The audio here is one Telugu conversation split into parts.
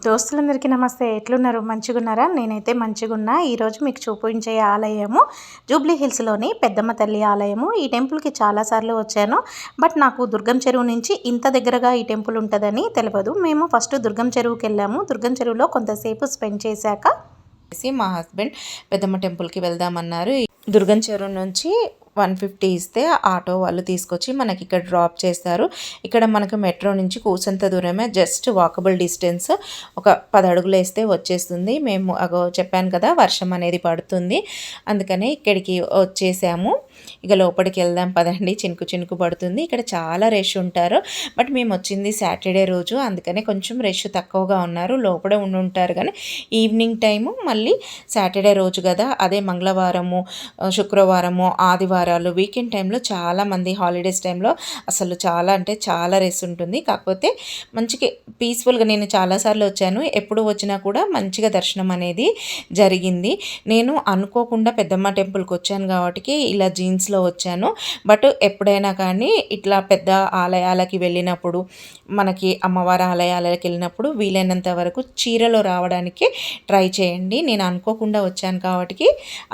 దోస్తులందరికీ నమస్తే. ఎట్లున్నారు? మంచిగున్నారా? నేనైతే మంచిగున్నా. ఈరోజు మీకు చూపించే ఆలయము జూబ్లీ హిల్స్లోని పెద్దమ్మ తల్లి ఆలయము. ఈ టెంపుల్కి చాలాసార్లు వచ్చాను. బట్ నాకు దుర్గం చెరువు నుంచి ఇంత దగ్గరగా ఈ టెంపుల్ ఉంటుందని తెలియదు మేము ఫస్ట్ దుర్గం చెరువుకి వెళ్ళాము. దుర్గం చెరువులో కొంతసేపు స్పెండ్ చేశాక మా హస్బెండ్ పెద్దమ్మ టెంపుల్కి వెళ్దామన్నారు. దుర్గం చెరువు నుంచి వన్ ఫిఫ్టీ ఇస్తే ఆటో వాళ్ళు తీసుకొచ్చి మనకి ఇక్కడ డ్రాప్ చేస్తారు. ఇక్కడ మనకు మెట్రో నుంచి కూసంత దూరమే జస్ట్ వాకబుల్ డిస్టెన్స్ ఒక పది అడుగులు వేస్తే వచ్చేస్తుంది. మేము అగో చెప్పాను కదా వర్షం అనేది పడుతుంది. అందుకనే ఇక్కడికి వచ్చేసాము. ఇక లోపలికి వెళ్దాం పదండి. చినుకు చినుకు పడుతుంది. ఇక్కడ చాలా రష్ ఉంటారు. బట్ మేము వచ్చింది సాటర్డే రోజు. అందుకనే కొంచెం రష్ తక్కువగా ఉన్నారు. లోపల ఉండి ఉంటారు కానీ ఈవినింగ్ టైము మళ్ళీ సాటర్డే రోజు కదా. అదే మంగళవారము శుక్రవారము ఆదివారాలు వీకెండ్ టైంలో చాలామంది హాలిడేస్ టైంలో అసలు చాలా అంటే చాలా రష్ ఉంటుంది. కాకపోతే మంచిగా పీస్ఫుల్గా నేను చాలాసార్లు వచ్చాను. ఎప్పుడు వచ్చినా కూడా మంచిగా దర్శనం అనేది జరిగింది. నేను అనుకోకుండా పెద్దమ్మ టెంపుల్కి వచ్చాను కాబట్టి ఇలా జీన్స్లో వచ్చాను. బట్ ఎప్పుడైనా కానీ ఇట్లా పెద్ద ఆలయాలకి వెళ్ళినప్పుడు మనకి అమ్మవారి ఆలయాలకి వెళ్ళినప్పుడు వీలైనంత వరకు చీరలో రావడానికి ట్రై చేయండి. నేను అనుకోకుండా వచ్చాను కాబట్టి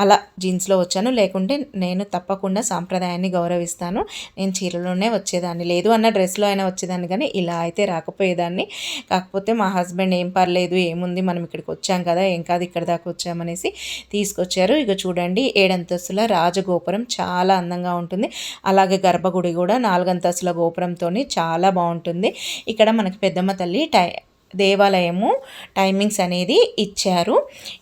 అలా జీన్స్లో వచ్చాను. లేకుంటే నేను తప్పకుండా సాంప్రదాయాన్ని గౌరవిస్తాను. నేను చీరలోనే వచ్చేదాన్ని. లేదు అన్న డ్రెస్లో అయినా వచ్చేదాన్ని కానీ ఇలా అయితే రాకపోయేదాన్ని. కాకపోతే మా హస్బెండ్ ఏం పర్లేదు ఏముంది మనం ఇక్కడికి వచ్చాం కదా ఏం కాదు ఇక్కడ దాకా వచ్చామనేసి తీసుకొచ్చారు. ఇక చూడండి ఏడంతస్తుల రాజగోపురం చాలా చాలా అందంగా ఉంటుంది. అలాగే గర్భగుడి కూడా నాలుగంతస్తుల గోపురంతో చాలా బాగుంటుంది. ఇక్కడ మనకి పెద్దమ్మ తల్లి టై దేవాలయము టైమింగ్స్ అనేది ఇచ్చారు.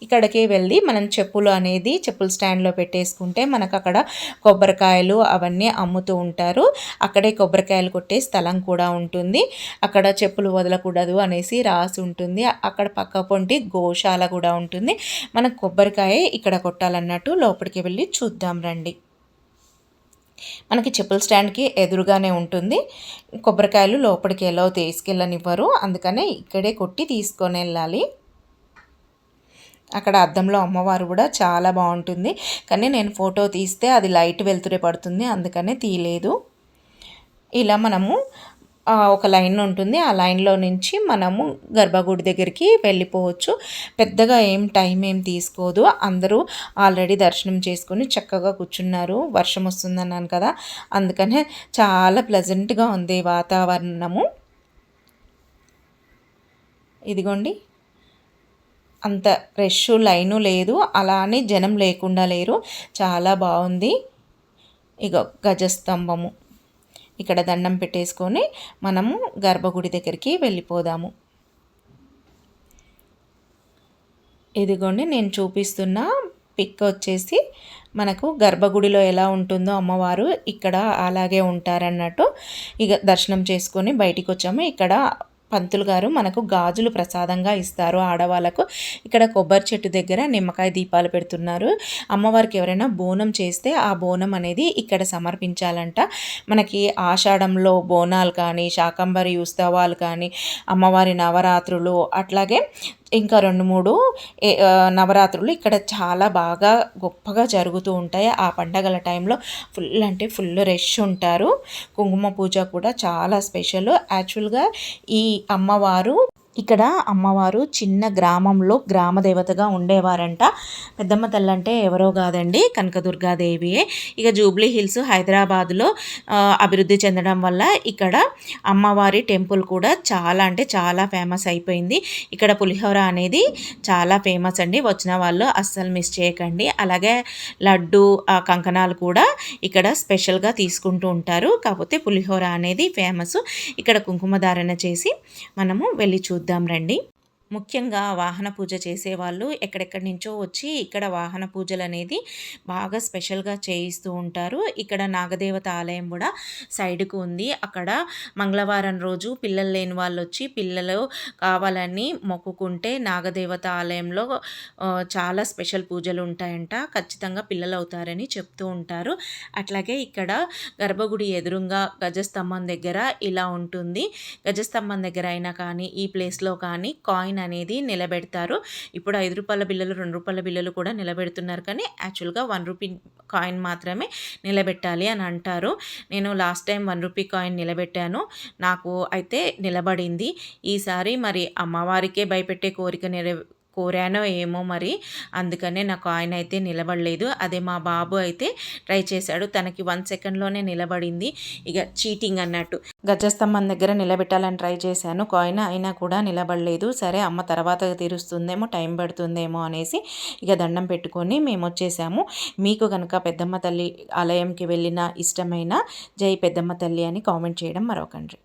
ఇక్కడికి వెళ్ళి మనం చెప్పులు అనేది చెప్పుల స్టాండ్లో పెట్టేసుకుంటే మనకు అక్కడ కొబ్బరికాయలు అవన్నీ అమ్ముతూ ఉంటారు. అక్కడే కొబ్బరికాయలు కొట్టే స్థలం కూడా ఉంటుంది. అక్కడ చెప్పులు వదలకూడదు అనేసి రాసి ఉంటుంది. అక్కడ పక్క పొంటి గోశాల కూడా ఉంటుంది. మనం కొబ్బరికాయ ఇక్కడ కొట్టాలన్నట్టు లోపలికి వెళ్ళి చూద్దాం రండి. మనకి చెప్పుల స్టాండ్కి ఎదురుగానే ఉంటుంది. కొబ్బరికాయలు లోపలికి ఎలా తీసుకెళ్ళనివ్వరు అందుకనే ఇక్కడే కొట్టి తీసుకొని వెళ్ళాలి అక్కడ అద్దంలో అమ్మవారు కూడా చాలా బాగుంటుంది. కానీ నేను ఫోటో తీస్తే అది లైట్ వెలుతురే పడుతుంది. అందుకనే తీయలేదు. ఇలా మనము ఒక లైన్ ఉంటుంది. ఆ లైన్లో నుంచి మనము గర్భగుడి దగ్గరికి వెళ్ళిపోవచ్చు. పెద్దగా ఏం టైం ఏం తీసుకోదు. అందరూ ఆల్రెడీ దర్శనం చేసుకొని చక్కగా కూర్చున్నారు. వర్షం వస్తుందన్నాను కదా. అందుకనే చాలా ప్లెజెంట్గా ఉంది వాతావరణము. ఇదిగోండి. అంత రష్ లైను లేదు. అలానే జనం లేకుండా లేరు. చాలా బాగుంది. ఇక గజస్తంభము. ఇక్కడ దండం పెట్టేసుకొని మనము గర్భగుడి దగ్గరికి వెళ్ళిపోదాము. ఇదిగోండి నేను చూపిస్తున్న పిక్ వచ్చేసి మనకు గర్భగుడిలో ఎలా ఉంటుందో అమ్మవారు ఇక్కడ అలాగే ఉంటారన్నట్టు ఇక దర్శనం చేసుకొని బయటికి వచ్చాము. ఇక్కడ పంతులు గారు మనకు గాజులు ప్రసాదంగా ఇస్తారు ఆడవాళ్ళకు ఇక్కడ కొబ్బరి చెట్టు దగ్గర నిమ్మకాయ దీపాలు పెడుతున్నారు. అమ్మవారికి ఎవరైనా బోనం చేస్తే ఆ బోనం అనేది ఇక్కడ సమర్పించాలంట. మనకి ఆషాఢంలో బోనాలు కానీ శాకంబరి ఉత్సవాలు కానీ అమ్మవారి నవరాత్రులు అట్లాగే ఇంకా రెండు మూడు నవరాత్రులు ఇక్కడ చాలా బాగా గొప్పగా జరుగుతూ ఉంటాయి. ఆ పండగల టైంలో ఫుల్ అంటే ఫుల్ రష్ ఉంటారు. కుంకుమ పూజ కూడా చాలా స్పెషల్. యాక్చువల్గా ఈ అమ్మవారు ఇక్కడ అమ్మవారు చిన్న గ్రామంలో గ్రామ దేవతగా ఉండేవారంట. పెద్దమ్మ తల్లి అంటే ఎవరో కాదండి కనకదుర్గాదేవియే. ఇక జూబ్లీ హిల్స్ హైదరాబాద్లో అభివృద్ధి చెందడం వల్ల ఇక్కడ అమ్మవారి టెంపుల్ కూడా చాలా అంటే చాలా ఫేమస్ అయిపోయింది. ఇక్కడ పులిహోర అనేది చాలా ఫేమస్ అండి. వచ్చిన వాళ్ళు అస్సలు మిస్ చేయకండి. అలాగే లడ్డు కంకణాలు కూడా ఇక్కడ స్పెషల్గా తీసుకుంటూ ఉంటారు. కాకపోతే పులిహోర అనేది ఫేమస్. ఇక్కడ కుంకుమ ధారణ చేసి మనము వెళ్ళి చూద్దాం. చూద్దాం రండి. ముఖ్యంగా వాహన పూజ చేసేవాళ్ళు ఎక్కడెక్కడి నుంచో వచ్చి ఇక్కడ వాహన పూజలు అనేది బాగా స్పెషల్గా చేయిస్తూ ఉంటారు. ఇక్కడ నాగదేవత ఆలయం కూడా సైడ్కు ఉంది. అక్కడ మంగళవారం రోజు పిల్లలు లేని వాళ్ళు వచ్చి పిల్లలు కావాలని మొక్కుకుంటే నాగదేవత ఆలయంలో చాలా స్పెషల్ పూజలు ఉంటాయంట. ఖచ్చితంగా పిల్లలు అవుతారని చెప్తూ ఉంటారు. అట్లాగే ఇక్కడ గర్భగుడి ఎదురుగా గజస్తంభం దగ్గర ఇలా ఉంటుంది. గజస్తంభం దగ్గర అయినా కానీ ఈ ప్లేస్లో కానీ కాయిన్ కాయిన్ అనేది నిలబెడతారు. ఇప్పుడు ఐదు రూపాయల బిల్లలు రెండు రూపాయల బిల్లలు కూడా నిలబెడుతున్నారు. కానీ యాక్చువల్గా వన్ రూపీ కాయిన్ మాత్రమే నిలబెట్టాలి అని అంటారు. నేను last time one rupee coin నిలబెట్టాను. నాకు అయితే నిలబడింది. ఈసారి మరి అమ్మవారికే భయపెట్టే కోరిక నెరవే కోరానో ఏమో మరి. అందుకనే నా కాయిన్ అయితే నిలబడలేదు. అదే మా బాబు అయితే ట్రై చేశాడు. తనకి వన్ సెకండ్లోనే నిలబడింది. ఇక చీటింగ్ అన్నట్టు. గజస్తంభం దగ్గర నిలబెట్టాలని ట్రై చేశాను. కాయిన్ అయినా కూడా నిలబడలేదు. సరే అమ్మ తర్వాత తీరుస్తుందేమో టైం పడుతుందేమో అనేసి ఇక దండం పెట్టుకొని మేము వచ్చేసాము. మీకు కనుక పెద్దమ్మ తల్లి ఆలయంకి వెళ్ళిన ఇష్టమైన జై పెద్దమ్మ తల్లి అని కామెంట్ చేయడం మరొకండి.